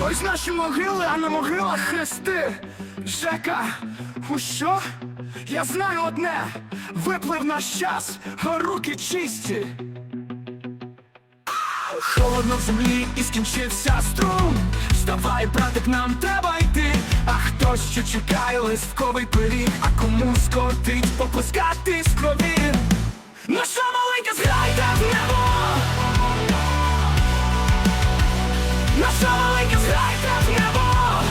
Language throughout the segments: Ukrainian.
Ось наші могили, а на могилах хрести. Жека, у що? Я знаю одне, виплив наш час, а руки чисті. Холодно в землі і скінчився струм. Вставай, братик, нам треба йти. Ще чекає листковий пиріг, а кому скотить попускати з крові. Наша маленька зграйда в небо. Наша маленька зграйда в небо.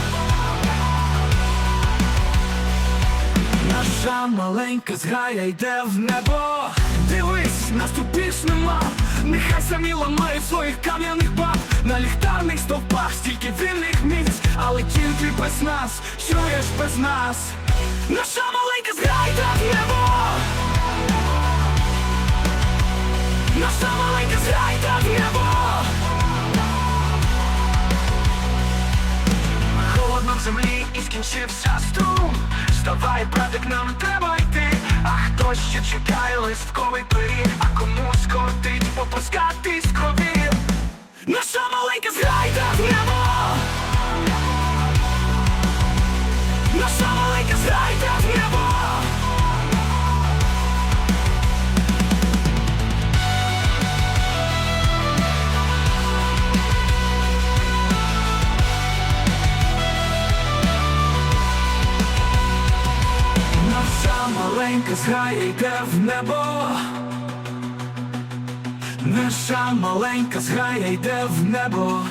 Наша маленька зграя йде в небо. Дивись, нас тут нема. Нехай самі ламають своїх кам'яних баб на ліхтарних стовпах, стільки вільних місць, але тільки без нас, чуєш без нас. Наша маленька зграйда в небо. Наша маленька зграйда в небо. Холодно в землі і скінчився струм Вставай, братик, нам треба йти А хтось ще чекає листковий пиріг Маленька зграя йде в небо. Наша маленька зграя йде в небо.